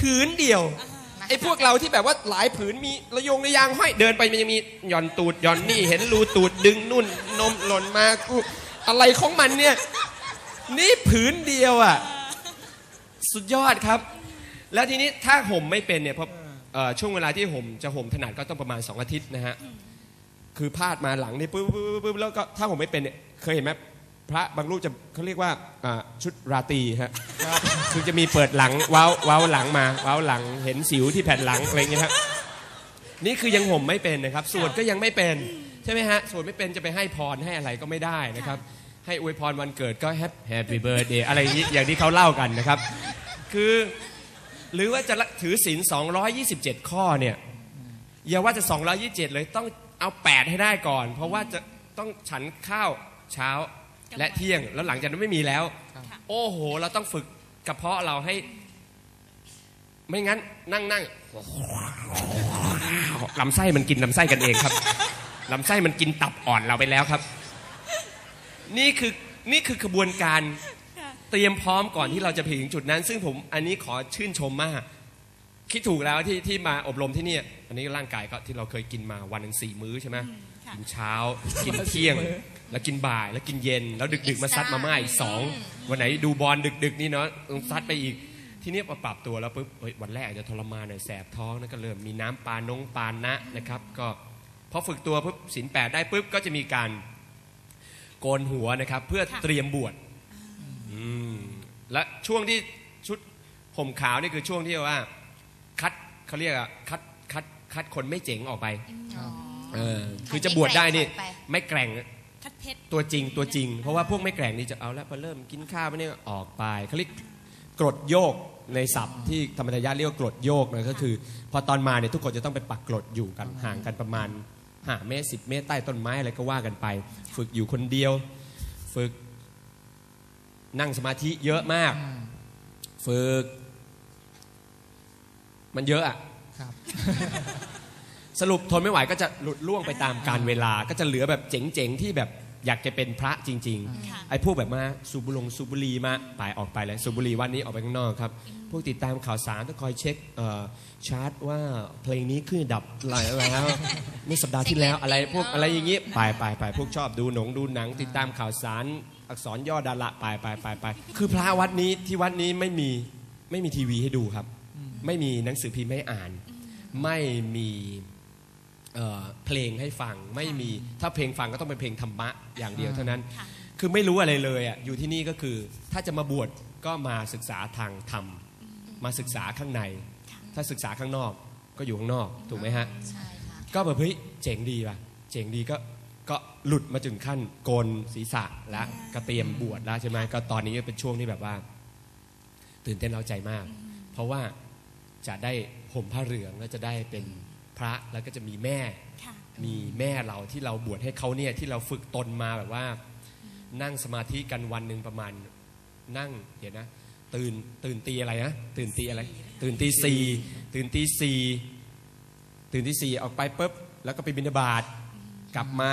ผืนเดียวไอ้พวกเราที่แบบว่าหลายผืนมีระยงระยางห้อยเดินไปมันยังมีหย่อนตูดหย่อนนี่เห็นรูตูดดึงนุ่นนมหล่นมากูอะไรของมันเนี่ย นี่ผืนเดียวอะ สุดยอดครับ แล้วทีนี้ถ้าห่มไม่เป็นเนี่ยเพราะเอ่อช่วงเวลาที่ห่มจะห่มถนัดก็ต้องประมาณ2อาทิตย์นะฮะคือพาดมาหลังนี่ปุ๊บปุ๊บปุ๊บปุ๊บแล้วก็ถ้าผมไม่เป็นเนี่ยเคยเห็นไหม พระบางรูปจะเขาเรียกว่าอ่าชุดราตรีฮะคือจะมีเปิดหลังเว้าเว้าหลังมาเว้าหลังเห็นสิวที่แผ่นหลังอะไรอย่างเงี้ยครับนี่คือยังห่มไม่เป็นนะครับสวดก็ยังไม่เป็นใช่ไหมฮะสวดไม่เป็นจะไปให้พรให้อะไรก็ไม่ได้นะครับ ให้อวยพรวันเกิดก็แฮปแฮปปี้เบิร์ดเดย์อะไรอย่างนี้อย่างที่เขาเล่ากันนะครับ คือหรือว่าจะถือศีล227 ข้อเนี่ยอย่าว่าจะ 227 เลยต้องเอา 8 ให้ได้ก่อน เพราะว่าจะต้องฉันข้าวเช้า และเที่ยงแล้วหลังจากนั้นไม่มีแล้ว โอ้โห เราต้องฝึกกระเพาะเราให้ ไม่งั้น นั่งนั่งลำไส้มันกินลำไส้กันเองครับลำไส้มันกินตับอ่อนเราไปแล้วครับ นี่คือนี่คือขบวนการเตรียมพร้อมก่อนที่เราจะไปถึงจุดนั้น ซึ่งผมอันนี้ขอชื่นชมมาก คิดถูกแล้วที่ที่มาอบรมที่เนี่ย อันนี้ร่างกายก็ที่เราเคยกินมาวันหนึ่งสี่มื้อใช่ไหมค่ะกินเช้า กินเที่ยง แล้วกินบ่าย แล้วกินเย็น แล้วดึกๆมาซัดมาม่าอีกสองวันไหนดูบอลดึกๆนี่เนาะต้องซัดไปอีก ทีนี้พอปรับตัวแล้วปุ๊บเฮ้ยวันแรกอาจจะทรมานหน่อยแสบท้องแล้วก็เริ่มมีน้ำปลานงปานนะนะครับ ก็พอฝึกตัวปุ๊บศีลแปดได้ปุ๊บก็จะมีการโกนหัวนะครับ เพื่อค่ะเตรียมบวชอืมและช่วงที่ชุดห่มขาวนี่คือช่วงที่ว่า คัดเขาเรียกอะคัดคัด คัดคนไม่เจ๋งออกไปเออคือจะบวชได้นี่ไปไม่แกร่งคัดเพชรตัวจริงตัวจริง เพราะว่าพวกไม่แกร่งนี่จะเอาแล้วพอเริ่มกินข้าวไม่เนี่ยออกไปเขาเรียกกรดโยกในศัพท์ที่ธรรมทายาทเรียกว่ากรดโยกนะก็คือ พอตอนมาเนี่ยทุกคนจะต้องไปปักกรดอยู่กันห่างกันประมาณห้าเมตรสิบเมตรใต้ต้นไม้อะไรก็ว่ากันไป ฝึกอยู่คนเดียว ฝึกนั่งสมาธิเยอะมาก ฝึก มันเยอะอะ ครับ สรุปทนไม่ไหวก็จะหลุดล่วงไปตามการเวลา ก็จะเหลือแบบเจ๋งๆที่แบบอยากจะเป็นพระจริงค่ะๆไอ้พวกแบบมาสูบบุหรงสูบบุหรีมาไปออกไปเลยสูบบุหรีวันนี้ออกไปข้างนอกครับ พวกติดตามข่าวสารต้องคอยเช็คเอ่อชาร์ตว่าเพลงนี้ขึ้นอันดับอะไรแล้วเมื่อสัปดาห์ที่แล้วอะไรพวกอะไรอย่างงี้ไปไปไปพวกชอบดูหนงดูหนัง ติดตามข่าวสารอักษรย่อดาราไปไปไปไปคือพระวัดนี้ที่วัดนี้ไม่มีไม่มีทีวีให้ดูครับ ไม่มีหนังสือพิมพ์ให้อ่าน ไม่มีเอ่อเพลงให้ฟังไม่มีถ้าเพลงฟังก็ต้องเป็นเพลงธรรมะอย่างเดียวเท่านั้นค่ะคือไม่รู้อะไรเลยอะอยู่ที่นี่ก็คือ ถ้าจะมาบวชก็มาศึกษาทางธรรม มาศึกษาข้างใน ถ้าศึกษาข้างนอกก็อยู่ข้างนอกถูกไหมฮะใช่ค่ะก็แบบเฮ้ยเจ๋งดีป่ะเจ๋งดีก็ก็หลุดมาถึงขั้นโกนศีรษะแล้วก็เตรียมบวชแล้วใช่ไหมก็ตอนนี้ก็เป็นช่วงที่แบบว่า ตื่นเต้นเร้าใจมาก เพราะว่าจะได้ ห่มผ้าเหลืองแล้วจะได้เป็นพระแล้วก็จะมีแม่ค่ะมีแม่เราที่เราบวชให้เขาเนี่ยที่เราฝึกตนมาแบบว่า นั่งสมาธิกันวันหนึ่งประมาณนั่งเดี๋ยวนะ ตื่นตื่นตีอะไรนะตื่นตีอะไร ตื่นตีสี่ตื่นตีสี่ตื่นตีสี่ออกไปปุ๊บแล้วก็ไปบิณฑบาตกลับมา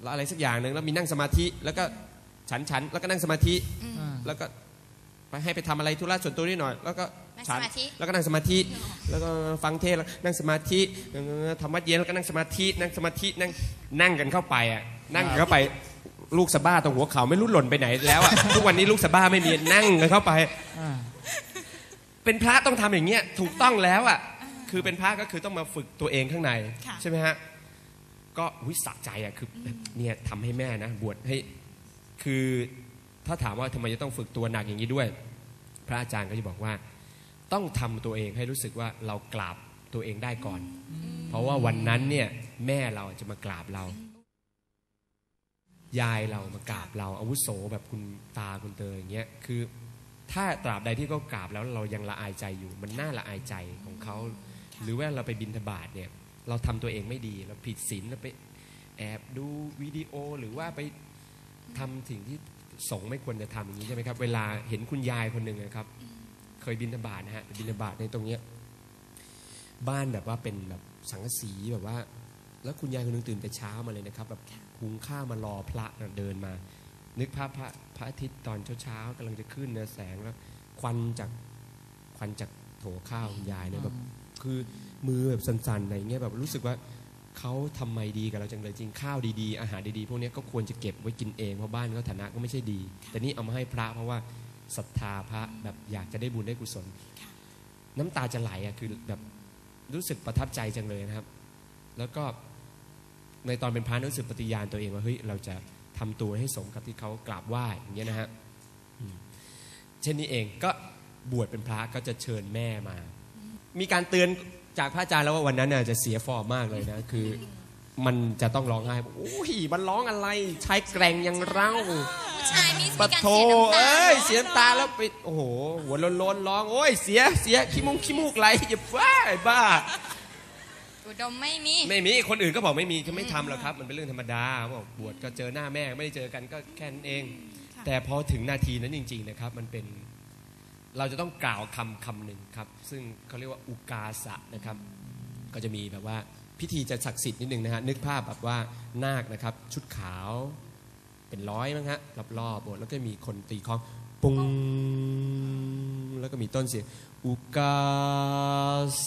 แล้วอะไรสักอย่างหนึ่งแล้วมีนั่งสมาธิแล้วก็ฉันฉันแล้วก็นั่งสมาธิอ่าแล้วก็ไปให้ไปทำอะไรธุระส่วนตัวนิดหน่อย แล้วก็ นั่งฉันสมาธิแล้วก็นั่งสมาธิ แล้วก็ฟังเทศน์แล้วนั่งสมาธิเอ่อทำวัดเย็นแล้วก็นั่งสมาธิ นั่งสมาธินั่งนั่งกันเข้าไปอะนั่งกันเข้าไปลูกสะบ้าตรงหัวเขาไม่รู้หล่นไปไหนแล้วอะทุกวันนี้ลูกสะบ้าไม่มีนั่งกันเข้าไปอ่าเป็นพระต้องทำอย่างเงี้ยถูกต้องแล้วอะคือเป็นพระก็คือต้องมาฝึกตัวเองข้างในค่ะใช่ไหมฮะก็วิสะใจอะคือเนี่ยทำให้แม่นะบวชให้คือถ้าถามว่าทำไมจะต้องฝึกตัวหนักอย่างนี้ด้วย พระอาจารย์ก็จะบอกว่า ต้องทำตัวเองให้รู้สึกว่าเรากราบตัวเองได้ก่อน เพราะว่าวันนั้นเนี่ยแม่เราจะมากราบเรา ยายเรามากราบเราอาวุโสแบบคุณตาคุณเตยอย่างเงี้ยคือถ้าตราบใดที่เขากราบแล้วเรายังละอายใจอยู่ มันน่าละอายใจของเขา หรือว่าเราไปบินทบาทเนี่ยเราทำตัวเองไม่ดีเราผิดศีลเราไปแอบดูวิดีโอหรือว่าไปทำสิ่งที่สงฆ์ไม่ควรจะทำอย่างนี้ใช่ไหมครับ เวลาเห็นคุณยายคนหนึ่งนะครับ เคยบินทบาทนะฮะบินทบาทในตรงเนี้ยบ้านแบบว่าเป็นแบบสังกะสีแบบว่า แล้วคุณยายคนหนึงตื่นแต่เช้ามาเลยนะครับ แบบหุงข้าวมารอพระนะเดินมา นึกภาพพระพระอาทิตย์ตอนเช้าๆกำลังจะขึ้นนะแสงแล้ว ควันจากคควันจากโถข้าวคุณยายเนี่ยแบบคือมือแบบสั่นๆอะไรเงี้ยแบบรู้สึกว่าเขาทำไมดีกับเราจังเลยจริงข้าวดีๆ อาหารดีๆ พวกเนี้ยก็ควรจะเก็บไว้กินเองเพราะบ้านก็ฐานะก็ไม่ใช่ดี แต่นี่เอามาให้พระเพราะว่า ศรัทธาพระแบบอยากจะได้บุญได้กุศล น้ำตาจะไหลอะคือแบบรู้สึกประทับใจจังเลยนะครับ แล้วก็ในตอนเป็นพระรู้สึกปฏิญาณตัวเองว่าเฮ้ยเราจะทำตัวให้สมกับที่เขากราบไหว้อย่างเงี้ยนะฮะอืมเช่นนี้เองก็บวชเป็นพระก็จะเชิญแม่มา มีการเตือนจากพระอาจารย์แล้วว่าวันนั้นน่ะจะเสียฟอร์มมากเลยนะคือมันจะต้องร้องไห้บอกโอ้ยมันร้องอะไรชายแกร่งอยังเรา ผู้ชายนี่มีปะการโถเสียน้ำตาเอ้ย เสียน้ำตาแล้วไป โอ้โห หัวโลนๆร้อง โอ้ย เสีย เสีย ขี้มุงขี้มูกไหลอย่าบ้าไอ้บ้า อุดมไม่มี ไม่มี คนอื่นก็บอกไม่มีก็ไม่ทำหรอกครับ มันเป็นเรื่องธรรมดาบอกบวชก็เจอหน้าแม่ไม่ได้เจอกันก็แค่นั้นเอง แต่พอถึงนาทีนั้นจริง ๆ นะครับ มันเป็น เราจะต้องกล่าวคำคำหนึ่งครับ ซึ่งเขาเรียกว่าอุกาสะนะครับ ก็จะมีแบบว่าพิธีจะศักดิ์สิทธิ์นิดนึงนะฮะนึกภาพแบบว่านาคนะครับ ชุดขาว เป็นร้อยมั้งฮะรอบๆโบสถ์แล้วก็มีคนตีคล้องปุ้งแล้วก็มีต้นเสียงอุกา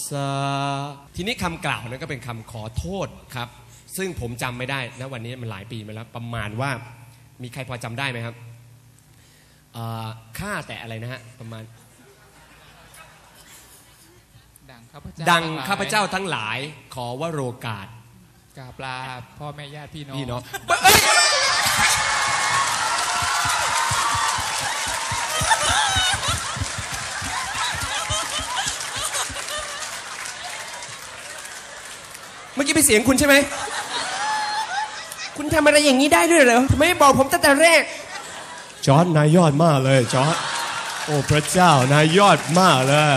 สะทีนี้คำกล่าวนั้นก็เป็นคำขอโทษครับ ซึ่งผมจำไม่ได้นะวันนี้มันหลายปีมาแล้ว ประมาณว่ามีใครพอจำได้ไหมครับเอ่อค่าแต่อะไรนะฮะประมาณ ดังข้าพเจ้าดังทั้หลยข้าพเจ้าทั้งหลาย ขอว่าโรกาสกราบลาพ่อแม่ญาติพี่น้องพี่เนาะเมื่อกี้ เป็นเสียงคุณใช่ไหม คุณทำอะไรอย่างนี้ได้ด้วยเหรอทำไมไม่บอกผมตั้งแต่แรก จอร์ดนายยอดมากเลยจอร์ดโอ้พระเจ้านายยอดมากเลย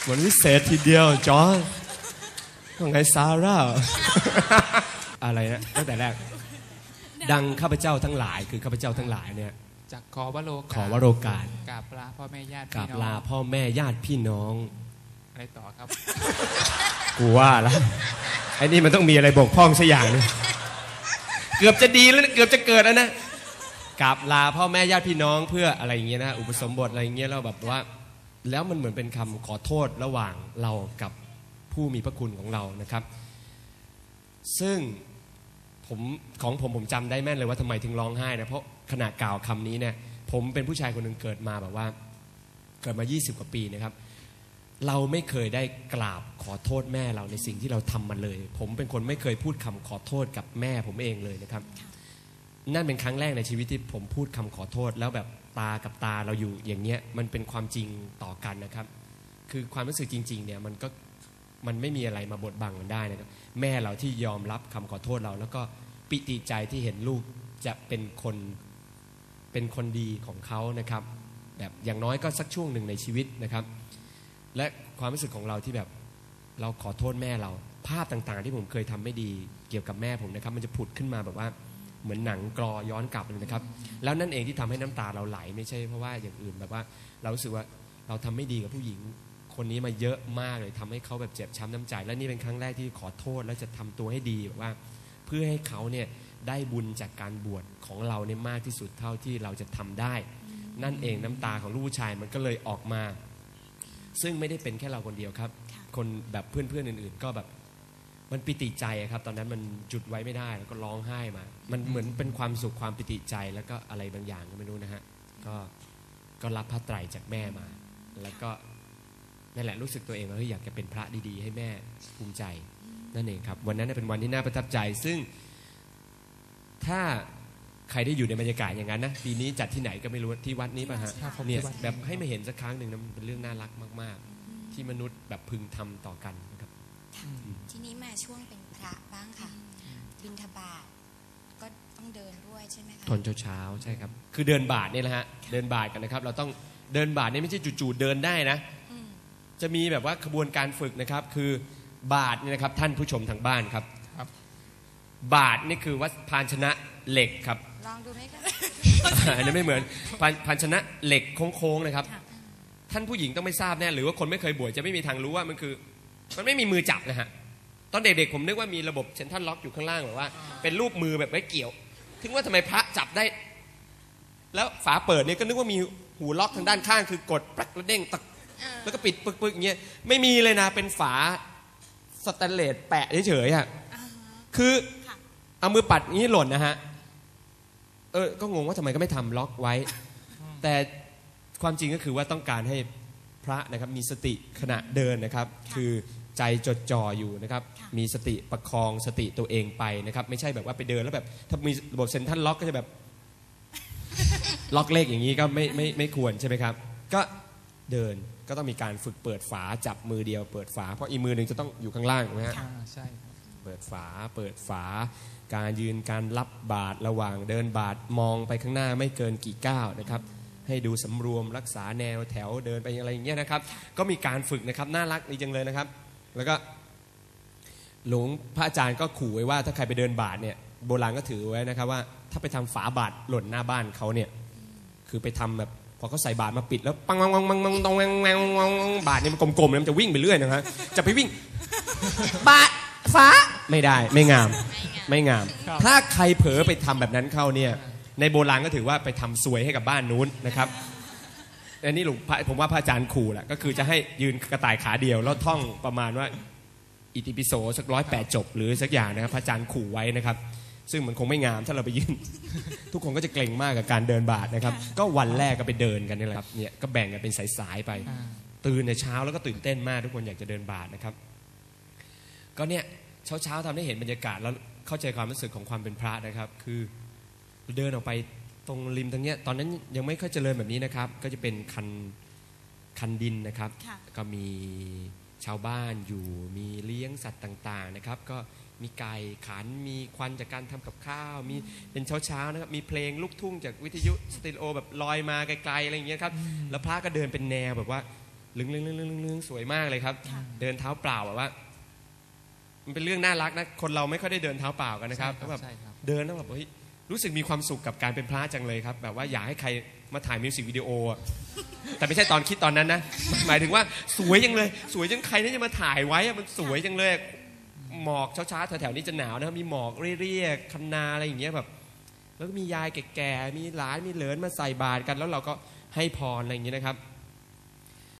เหมือนวิเศษทีเดียวจอร์ดว่าไงซาร่า อะไรนะตั้งแต่แรก ดังข้าพเจ้าทั้งหลายคือข้าพเจ้าทั้งหลายเนี่ย จากขอวโรกาสขอวโรกาสกราบลาพ่อแม่ญาติกราบพี่น้องลาพ่อแม่ญาติพี่น้อง อะไรต่อครับ กูว่าแล้ว ไอ้นี่มันต้องมีอะไรบกพร่องสักอย่างนึงเกือบจะดีแล้วนะเกือบจะเกิดแล้วนะกราบลาพ่อแม่ญาติพี่น้องเพื่ออะไรอย่างเงี้ยนะอุปสมบทอะไรอย่างเงี้ยแล้วแบบว่า แล้วมันเหมือนเป็นคำขอโทษระหว่างเรากับผู้มีพระคุณของเรานะครับ ซึ่งผมของผมผมจำได้แม่นเลยว่าทำไมถึงร้องไห้นะเพราะขณะกล่าวคำนี้เนี่ยผมเป็นผู้ชายคนหนึ่งเกิดมาแบบว่า เกิดมา 20 กว่าปีนะครับ เราไม่เคยได้กราบขอโทษแม่เราในสิ่งที่เราทำมาเลย ผมเป็นคนไม่เคยพูดคำขอโทษกับแม่ผมเองเลยนะครับ นั่นเป็นครั้งแรกในชีวิตที่ผมพูดคำขอโทษ แล้วแบบตากับตาเราอยู่อย่างเงี้ยมันเป็นความจริงต่อกันนะครับ คือความรู้สึกจริง ๆ เนี่ยมันก็มันไม่มีอะไรมาบดบังมันได้นะครับ แม่เราที่ยอมรับคำขอโทษเรา แล้วก็ปิติใจที่เห็นลูกจะเป็นคนเป็นคนดีของเขานะครับ แบบอย่างน้อยก็สักช่วงหนึ่งในชีวิตนะครับ และความรู้สึกของเราที่แบบเราขอโทษแม่เรา ภาพต่างๆ ที่ผมเคยทำไม่ดีเกี่ยวกับแม่ผมนะครับ มันจะผุดขึ้นมาแบบว่าเหมือนหนังกรอย้อนกลับเลยนะครับ แล้วนั่นเองที่ทำให้น้ำตาเราไหลไม่ใช่เพราะว่าอย่างอื่นแบบว่าเรารู้สึกว่าเราทำไม่ดีกับผู้หญิงคนนี้มาเยอะมากเลยทำให้เขาแบบเจ็บช้ำน้ำใจ และนี่เป็นครั้งแรกที่ขอโทษและจะทำตัวให้ดีแบบว่า เพื่อให้เขาเนี่ยได้บุญจากการบวชของเราเนี่ยมากที่สุดเท่าที่เราจะทำได้ นั่นเองน้ำตาของลูกชายมันก็เลยออกมา ซึ่งไม่ได้เป็นแค่เราคนเดียวครับ คนแบบเพื่อนๆอื่น ๆ ก็แบบมันปิติใจอะครับ ตอนนั้นมันจุดไว้ไม่ได้แล้วก็ร้องไห้มา มันเหมือนเป็นความสุขความปิติใจแล้วก็อะไรบางอย่างก็ไม่รู้นะฮะก็ก็รับพระไตรจากแม่มา แล้วก็นั่นแหละรู้สึกตัวเองว่าเฮ้ยอยากจะเป็นพระดีๆ ให้แม่ภูมิใจนั่นเองครับ วันนั้นเป็นวันที่น่าประทับใจ ซึ่งถ้า ใครได้อยู่ในบรรยากาศอย่างนั้นนะปีนี้จัดที่ไหนก็ไม่รู้ที่วัดนี้ป่ะฮะครับผมเนี่ยที่วัดนี้แบบให้มาเห็นสักครั้งหนึ่งนะมันเป็นเรื่องน่ารักมาก ๆ ที่มนุษย์แบบพึงทำต่อกันนะครับ ทีนี้มาช่วงเป็นพระบ้างค่ะ บินทบาทก็ต้องเดินด้วยใช่ไหมคะตอนเช้าๆใช่ครับ คือเดินบาทนี่แหละฮะเดินบาทกันนะครับ เราต้องเดินบาทนี่ไม่ใช่จู่ๆเดินได้นะ อืมจะมีแบบว่าขบวนการฝึกนะครับ คือบาทเนี่ยนะครับท่านผู้ชมทางบ้านครับ ครับ บาทนี่คือวัดภาชนะเหล็กครับ ลองดูไหมคะอันนี้นไม่เหมือนภาภาชนะเหล็กโค้งๆนะครับท่านผู้หญิงต้องไม่ทราบแน่หรือว่าคนไม่เคยบวชจะไม่มีทางรู้ว่ามันคือ มันไม่มีมือจับนะฮะตอนเด็กๆผมนึกว่ามีระบบเซนทรัลล็อกอยู่ข้างล่างแบบว่า เป็นรูปมือแบบไว้เกี่ยว ถึงว่าทำไมพระจับได้ แล้วฝาเปิดเนี่ยก็นึกว่ามีหูล็อกทางด้านข้าง คือกดปลักแล้วเด้งตักแล้วก็ปิดปึกๆอย่างเงี้ยไม่มีเลยนะเป็นฝาสแตนเลสแปะเฉยๆอะคือเอามือปัดอย่างนี้หล่นนะฮะ เออก็งงว่าทำไมก็ไม่ทำล็อกไว้ แต่ความจริงก็คือว่าต้องการให้พระนะครับมีสติขณะเดินนะครับ คือใจจดจ่ออยู่นะครับ มีสติประคองสติตัวเองไปนะครับ ไม่ใช่แบบว่าไปเดินแล้วแบบถ้ามีระบบเซนทรัลล็อกก็จะแบบล็อกเลขอย่างนี้ก็ไม่ไม่ไม่ควรใช่ไหมครับ ก็เดินก็ต้องมีการฝึกเปิดฝาจับมือเดียวเปิดฝา เพราะอีกมือหนึ่งจะต้องอยู่ข้างล่างถูกไหมฮะอ่าใช่ครับ เปิดฝา เปิดฝา การยืนการรับบาทระหว่างเดินบาทมองไปข้างหน้าไม่เกินกี่ก้าวนะครับ ให้ดูสำรวมรักษาแนวแถวเดินไปอะไรอย่างเงี้ยนะครับ ก็มีการฝึกนะครับน่ารักดีจังเลยนะครับ แล้วก็หลวงพระอาจารย์ก็ขู่ไว้ว่าถ้าใครไปเดินบาทเนี่ยโบราณก็ถือไว้นะครับว่า ถ้าไปทำฝาบาทหล่นหน้าบ้านเขาเนี่ยคือไปทำแบบพอเขาใส่บาทมาปิดแล้วปังปังปังปังปังตองแวงแวงแวงบาทเนี่ยมันกลมๆเนี่ยมันจะวิ่งไปเรื่อยนะฮะจะไปวิ่ง บาท ฟ้า ไม่ได้ไม่งามไม่งามครับถ้าใครเผลอไปทำแบบนั้นเข้าเนี่ย ในโบราณก็ถือว่าไปทำซวยให้กับบ้านนู้นนะครับอันนี้หลวงพระผมว่าพระอาจารย์ขู่แหละก็คือจะให้ยืนกระต่ายขาเดียว แล้วท่องประมาณว่า อิติปิโสสักร้อยแปดจบ หรือสักอย่างนะครับ พระอาจารย์ขู่ไว้นะครับ ซึ่งมันคงไม่งามถ้าเราไปยืน ทุกคนก็จะเกรงมากกับการเดินบาทนะครับ ก็วันแรกก็ไปเดินกันนี่แหละครับเนี่ยก็แบ่งกันเป็นสายๆไปอ่าตื่นในเช้าแล้วก็ตื่นเต้นมากทุกคนอยากจะเดินบาทนะครับ ก็เนี่ย เช้าเช้าๆทำให้เห็นบรรยากาศแล้วเข้าใจความรู้สึกของความเป็นพระนะครับ คือเดินออกไปตรงริมตรงเนี้ยตอนนั้นยังไม่ค่อยเจริญแบบนี้นะครับ ก็จะเป็นคันคันดินนะครับค่ะก็มีชาวบ้านอยู่มีเลี้ยงสัตว์ต่างๆนะครับ ก็มีไก่ขันมีควันจากการทำกับข้าว มีเป็นเช้าๆนะครับ มีเพลงลูกทุ่งจากวิทยุสเตอริโอแบบลอยมาไกลๆอะไรอย่างเงี้ยครับแล้วพระก็เดินเป็นแนวแบบว่าลึงๆๆๆๆสวยมากเลยครับ เดินเท้าเปล่าแบบว่า มันเป็นเรื่องน่ารักนะคนเราไม่ค่อยได้เดินเท้าเปล่ากันนะครับใช่แล้วแบบใช่ครับเดินแล้วแบบเฮ้ยรู้สึกมีความสุขกับการเป็นพระจังเลยครับ แบบว่าอยากให้ใครมาถ่ายมิวสิกวิดีโออะแต่ไม่ใช่ตอนคิดตอนนั้นนะ หมายถึงว่าสวยจังเลย สวยจังใครที่จะมาถ่ายไว้อะมันสวยจังเลย หมอกเช้าๆแถวๆนี้จะหนาวนะครับมีหมอกเรียกๆคันนาอะไรอย่างเงี้ยแบบแล้วก็มียายแก่ๆมีหลานมีเหลินมาใส่บาตรกัน แล้วเราก็ให้พรอะไรอย่างเงี้ยนะครับ